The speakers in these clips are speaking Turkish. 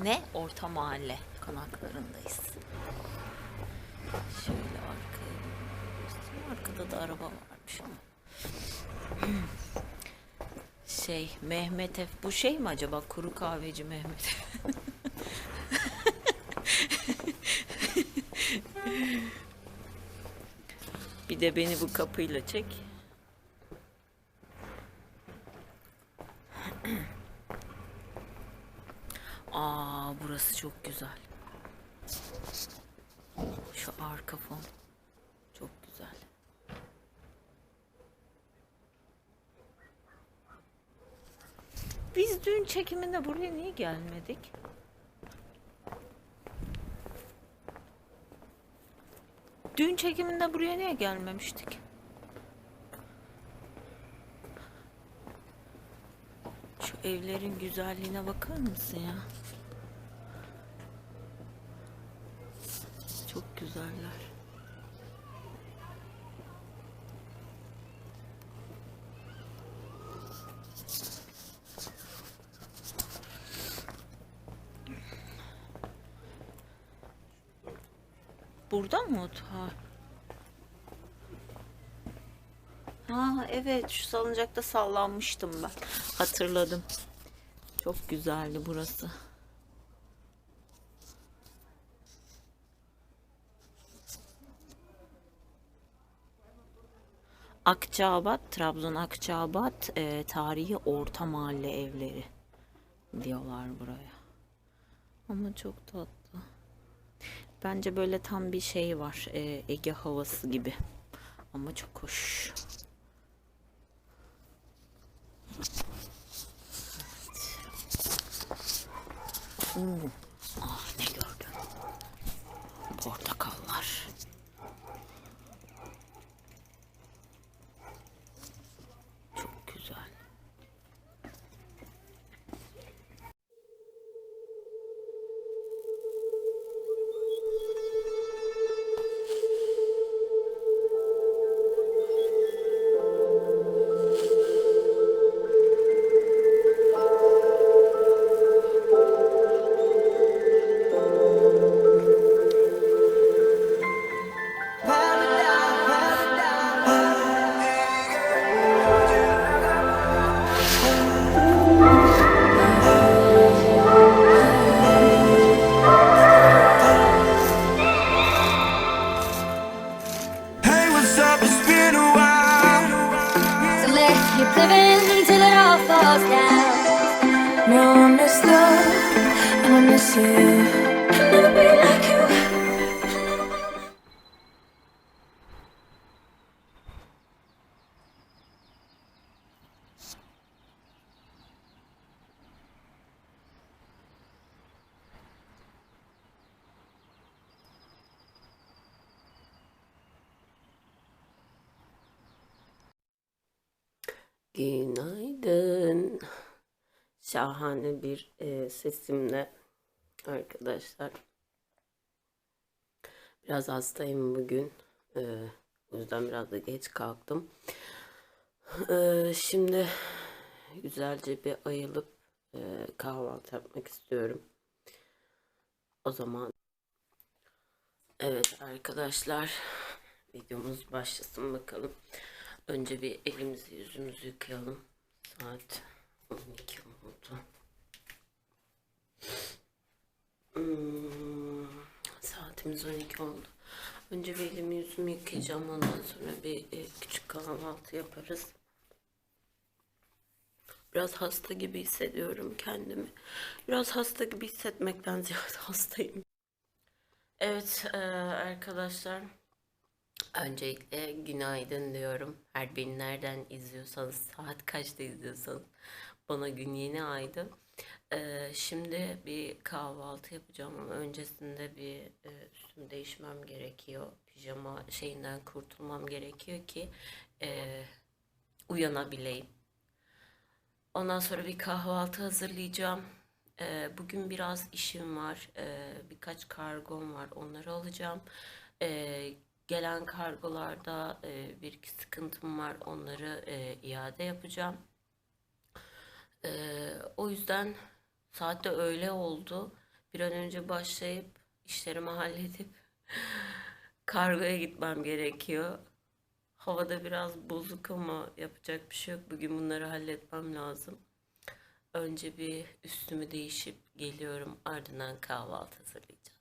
Ne? Orta Mahalle konaklarındayız. Şöyle arkaya. Arkada da araba varmış ama. Şey Mehmet Ef bu şey mi acaba kuru kahveci Mehmet? Bir de beni bu kapıyla çek. Aa burası çok güzel. Şu arka fon çok güzel. Biz dün çekiminde buraya niye gelmedik? Dün çekiminde buraya niye gelmemiştik? Şu evlerin güzelliğine bakar mısın ya? Güzeller. Burada mı o? Ha. Ha evet şu salıncakta sallanmıştım ben. Hatırladım. Çok güzeldi burası. Akçaabat, Trabzon Akçaabat e, tarihi orta mahalle evleri diyorlar buraya. Ama çok tatlı. Bence böyle tam bir şey var. e, Ege havası gibi. Ama çok hoş. Oo. Ah up? It's been a while. So let's keep living until it all falls down. No, I miss love and I miss you. Günaydın. Şahane bir e, sesimle arkadaşlar. Biraz hastayım bugün. E, o yüzden biraz da geç kalktım. E, şimdi güzelce bir ayılıp e, kahvaltı yapmak istiyorum. O zaman evet arkadaşlar videomuz başlasın bakalım. Önce bir elimizi yüzümüzü yıkayalım. Saat 12 oldu. Hmm, saatimiz 12 oldu. Önce bir elimi yüzümü yıkayacağım. Ondan sonra bir e, küçük kahvaltı yaparız. Biraz hasta gibi hissediyorum kendimi. Biraz hasta gibi hissetmekten ziyade hastayım. Evet e, arkadaşlar. Öncelikle günaydın diyorum. Her beni nereden izliyorsanız, saat kaçta izliyorsanız bana gün yeni aydı. E, şimdi bir kahvaltı yapacağım ama öncesinde bir e, üstümü değişmem gerekiyor. Pijama şeyinden kurtulmam gerekiyor ki e, uyanabileyim. Ondan sonra bir kahvaltı hazırlayacağım. Ee, bugün biraz işim var. Ee, birkaç kargom var. Onları alacağım. Ee, gelen kargolarda e, bir iki sıkıntım var. Onları e, iade yapacağım. Ee, o yüzden saat de öğle oldu. Bir an önce başlayıp işlerimi halledip kargoya gitmem gerekiyor. Havada biraz bozuk ama yapacak bir şey yok. Bugün bunları halletmem lazım. Önce bir üstümü değişip geliyorum. Ardından kahvaltı hazırlayacağız.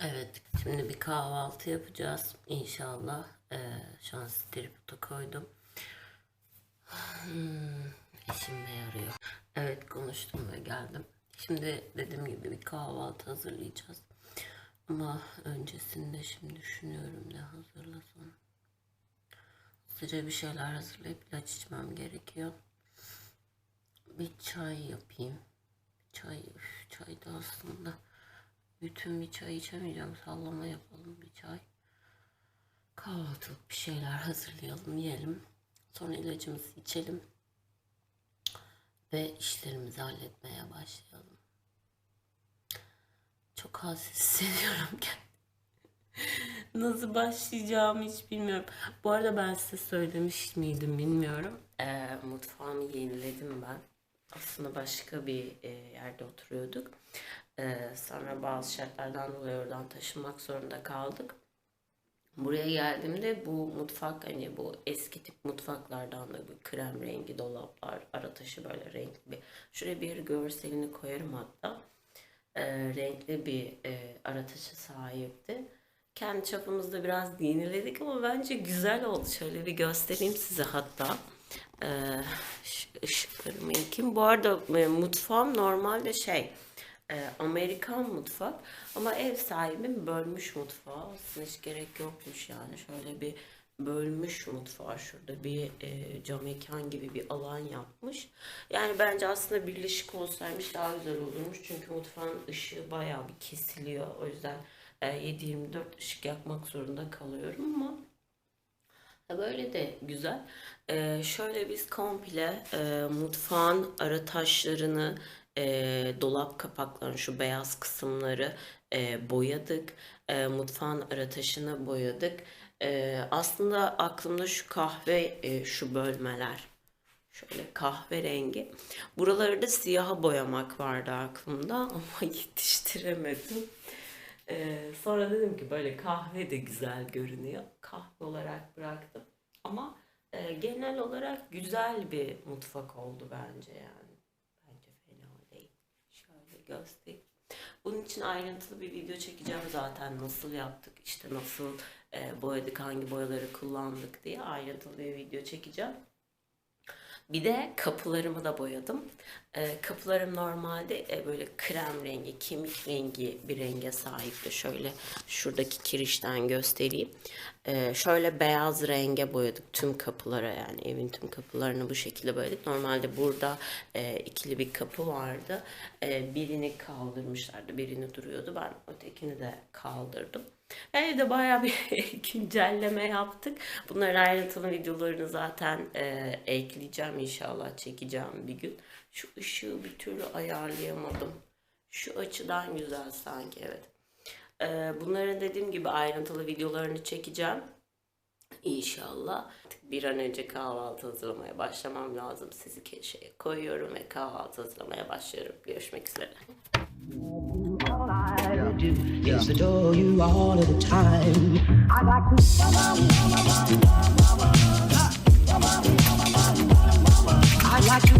Evet, şimdi bir kahvaltı yapacağız inşallah. Ee, şu an tripoda koydum. Hmm, işime yarıyor. Evet, konuştum ve geldim. Şimdi dediğim gibi bir kahvaltı hazırlayacağız. Ama öncesinde şimdi düşünüyorum ne hazırlasam. Hızlıca bir şeyler hazırlayıp ilaç içmem gerekiyor. Bir çay yapayım. Çay, üf, çay da aslında bütün bir çay içemeyeceğim. Sallama yapalım bir çay. Kahvaltılık bir şeyler hazırlayalım, yiyelim. Sonra ilacımızı içelim. Ve işlerimizi halletmeye başlayalım. Çok halsiz hissediyorum kendimi. Nasıl başlayacağımı hiç bilmiyorum. Bu arada ben size söylemiş miydim bilmiyorum. Ee, mutfağımı yeniledim ben. Aslında başka bir e, yerde oturuyorduk. Ee, sonra bazı şartlardan dolayı oradan taşınmak zorunda kaldık. Buraya geldiğimde bu mutfak hani bu eski tip mutfaklardan da bir krem rengi dolaplar, ara taşı böyle renkli bir. Şuraya bir görselini koyarım hatta. Ee, renkli bir e, ara taşı sahipti. Kendi çapımızda biraz yeniledik ama bence güzel oldu. Şöyle bir göstereyim size hatta. Ee, ışıklarımı yakayım. Bu arada e, mutfağım normalde şey e, Amerikan mutfak ama ev sahibim bölmüş mutfağı. Aslında hiç gerek yokmuş yani. Şöyle bir bölmüş mutfağı şurada bir e, cam mekan gibi bir alan yapmış. Yani bence aslında birleşik olsaymış daha güzel olurmuş. Çünkü mutfağın ışığı bayağı bir kesiliyor. O yüzden e, 7-24 ışık yakmak zorunda kalıyorum ama Ha, Böyle de güzel. Ee, şöyle biz komple e, mutfağın ara taşlarını, e, dolap kapaklarını, şu beyaz kısımları e, boyadık. E, mutfağın ara taşını boyadık. E, aslında aklımda şu kahve, e, şu bölmeler. Şöyle kahverengi. Buraları da siyaha boyamak vardı aklımda ama yetiştiremedim. Ee, sonra dedim ki böyle kahve de güzel görünüyor. Kahve olarak bıraktım. Ama e, genel olarak güzel bir mutfak oldu bence yani. Göstereyim. Bunun için ayrıntılı bir video çekeceğim zaten nasıl yaptık, işte nasıl e, boyadık, hangi boyaları kullandık diye ayrıntılı bir video çekeceğim. Bir de kapılarımı da boyadım. Ee, kapılarım normalde e, böyle krem rengi, kemik rengi bir renge sahipti. Şöyle şuradaki kirişten göstereyim. Ee, şöyle beyaz renge boyadık tüm kapılara yani evin tüm kapılarını bu şekilde boyadık. Normalde burada e, ikili bir kapı vardı. E, birini kaldırmışlardı, birini duruyordu. Ben ötekini de kaldırdım. Evde bayağı bir güncelleme yaptık. Bunların ayrıntılı videolarını zaten e, ekleyeceğim inşallah çekeceğim bir gün. Şu ışığı bir türlü ayarlayamadım. Şu açıdan güzel sanki evet. E, bunların dediğim gibi ayrıntılı videolarını çekeceğim. İnşallah. Bir an önce kahvaltı hazırlamaya başlamam lazım. Sizi keşeye koyuyorum ve kahvaltı hazırlamaya başlıyorum. Görüşmek üzere. I do is adore you all of the time. I like to. I like to.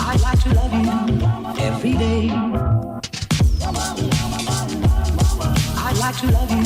I like to love you every day. I like to love you.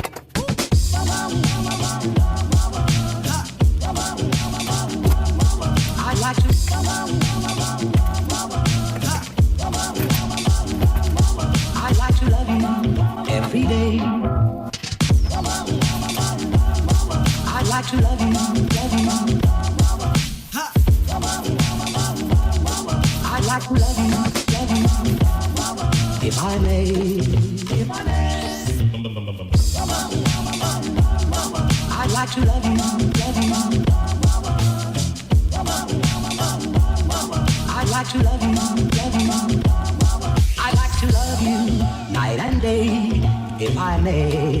I may.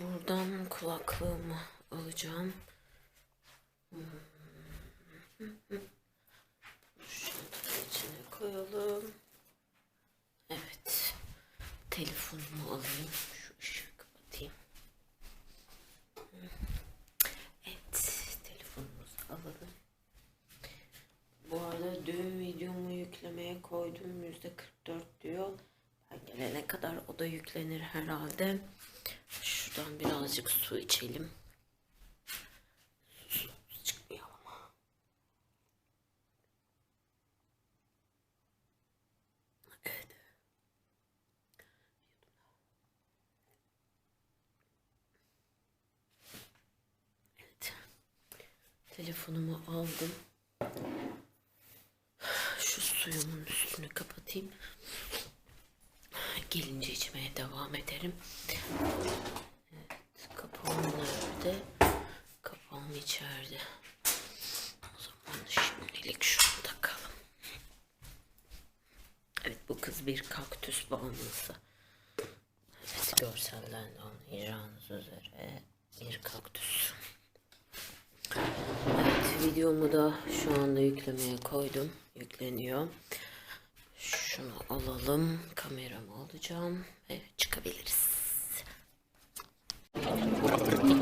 buradan kulaklığımı alacağım. Şunu içine koyalım. Evet. Telefonumu alayım. Şu ışığı kapatayım. Evet. Telefonumuzu alalım. Bu arada düğün videomu yüklemeye koydum. %44 diyor. Ben gelene kadar o da yüklenir herhalde içelim. telefonumu aldım. Şu suyumun üstünü kapatayım. Gelince içmeye devam ederim içeride. Kapağım içeride. O zaman şimdilik şunu takalım. Evet bu kız bir kaktüs bağımlısı. Evet görselden de anlayacağınız üzere bir kaktüs. Evet videomu da şu anda yüklemeye koydum. Yükleniyor. Şunu alalım. Kameramı alacağım ve çıkabiliriz. 我。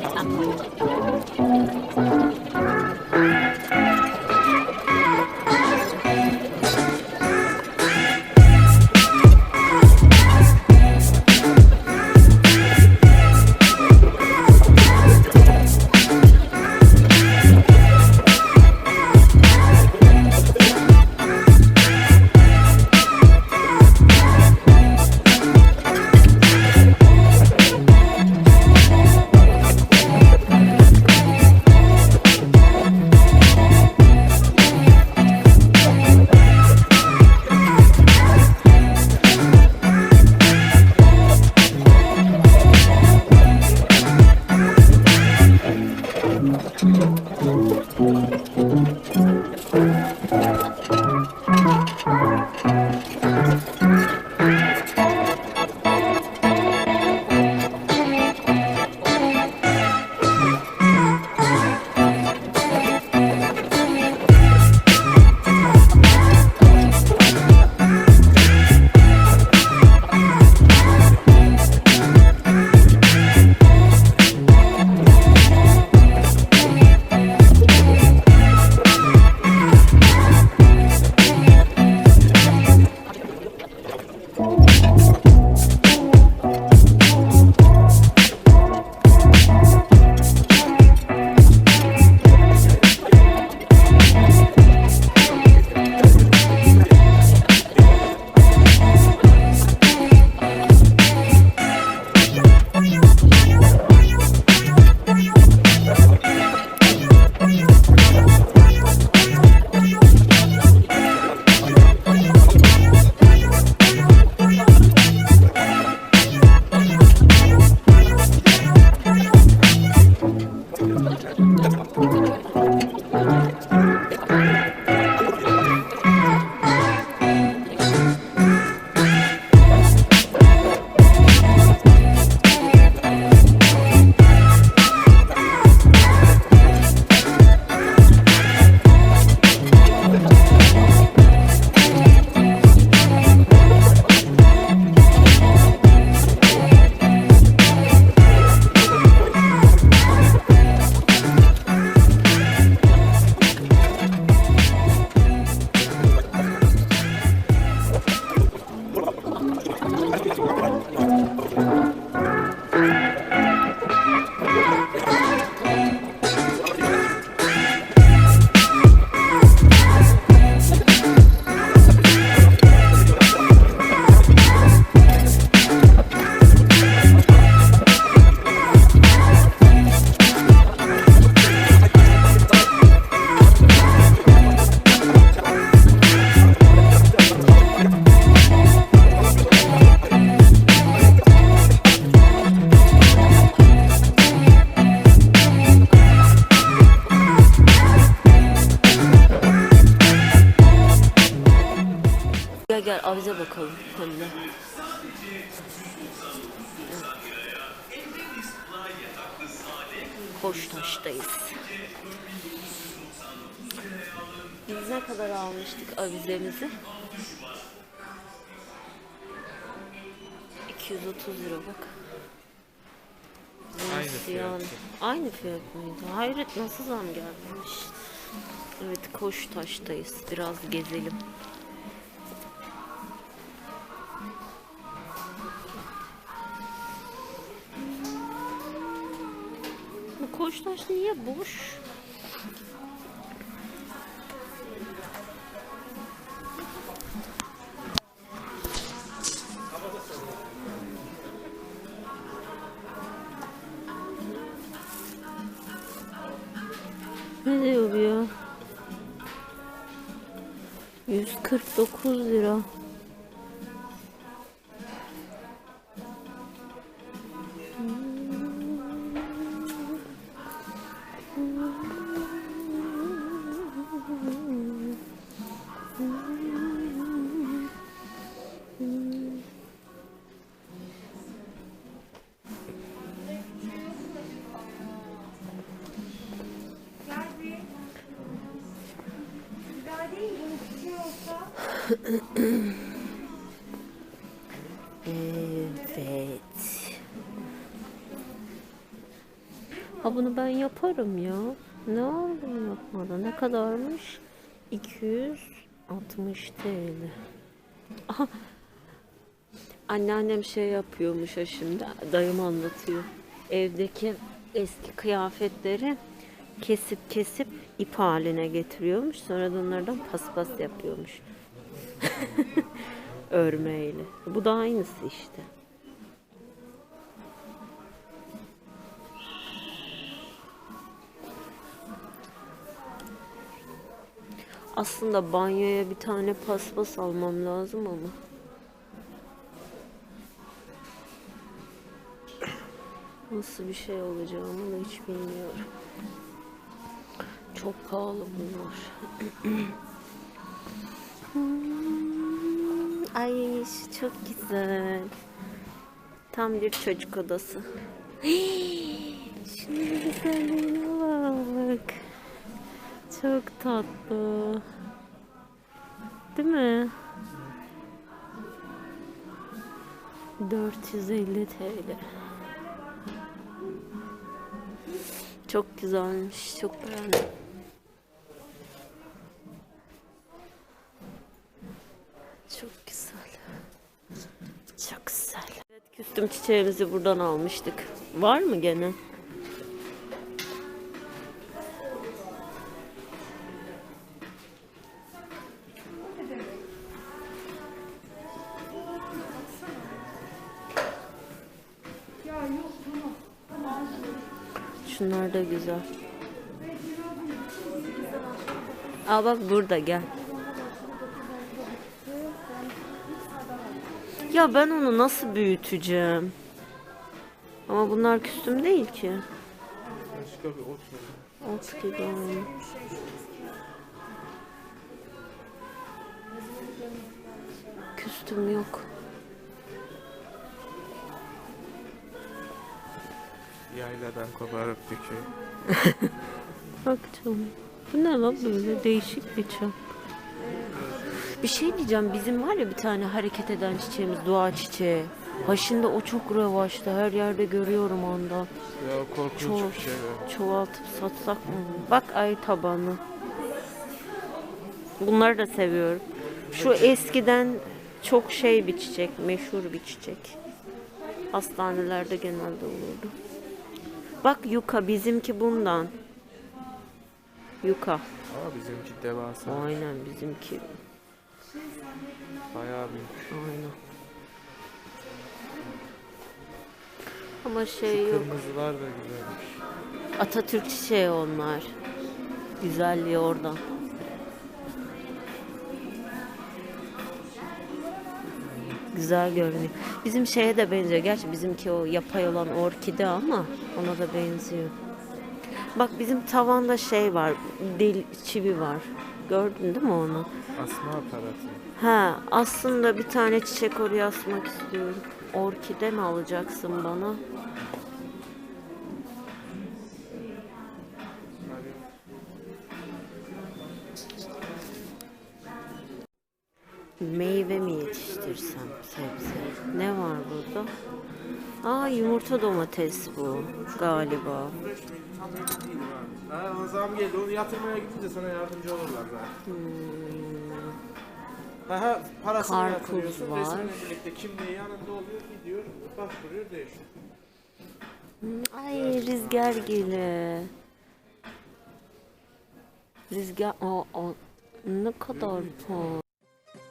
Ne kadar almıştık avizemizi? 230 lira bak. Aynı fiyat. Aynı fiyat mıydı? Hayret nasıl zam gelmemiş? Evet Koçtaş'tayız. Biraz gezelim. Bu Koçtaş niye boş? 149 lira. Bunu ben yaparım ya. Ne aldım yapmadan? Ne kadarmış? 260 TL. Anneannem şey yapıyormuş ha şimdi. Dayım anlatıyor. Evdeki eski kıyafetleri kesip kesip ip haline getiriyormuş. Sonra da onlardan paspas yapıyormuş. Örmeyle. Bu da aynısı işte. Aslında banyoya bir tane paspas almam lazım ama. Nasıl bir şey olacağımı da hiç bilmiyorum. Çok pahalı bunlar. Hmm, Ay şu çok güzel. Tam bir çocuk odası. Şunun güzelliğine bak. Çok tatlı. Değil mi? 450 TL. Çok güzelmiş. Çok beğendim. Çok güzel. Çok güzel. Evet, küstüm çiçeğimizi buradan almıştık. Var mı gene? Şunlar da güzel. Aa bak burada gel. Ya ben onu nasıl büyüteceğim? Ama bunlar küstüm değil ki. Başka bir ot var. Ot gibi aynı. Küstüm yok. Yayladan koparıp dikiyor. Bak canım. Bu ne lan böyle değişik bir çam. Bir şey diyeceğim bizim var ya bir tane hareket eden çiçeğimiz dua çiçeği. Ha şimdi o çok revaçta her yerde görüyorum onda. Ya korkunç Çok bir şey var. çoğaltıp satsak mı? Bak ay tabanı. Bunları da seviyorum. Şu eskiden çok şey bir çiçek, meşhur bir çiçek. Hastanelerde genelde olurdu. Bak yuka bizimki bundan. Yuka. Ama bizimki devasa. Aynen bizimki. Bayağı büyük. Aynen. Ama şey yok. Kırmızılar da güzelmiş. Atatürk çiçeği onlar. Güzelliği oradan. Güzel görünüyor. Bizim şeye de benziyor. Gerçi bizimki o yapay olan orkide ama ona da benziyor. Bak bizim tavanda şey var. Del çivi var. Gördün değil mi onu? Asma aparatı. Ha, aslında bir tane çiçek oraya asmak istiyorum. Orkide mi alacaksın bana? Meyve mi yetiştirsem sebze? Ne var burada? Aa yumurta domates bu galiba. Ha, zam geldi. Onu yatırmaya gidince sana yardımcı olurlar zaten. Ha, ha, parasını Hmm. Karpuz yatırıyorsun. var. Resminle birlikte kimliği yanında oluyor. Gidiyor, başvuruyor, değişiyor. Ay rüzgar gülü. Rüzgar o, o ne kadar pahalı.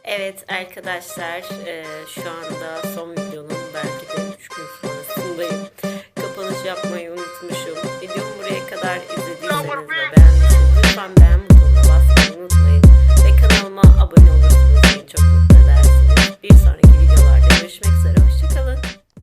Evet arkadaşlar e, şu anda son videonun belki de 3 gün sonrasındayım. Kapanış yapmayı unutmuşum. Videomu buraya kadar izlediyseniz ve beğendiyseniz lütfen beğen butonuna basmayı unutmayın. Ve kanalıma abone olursunuz. Çok mutlu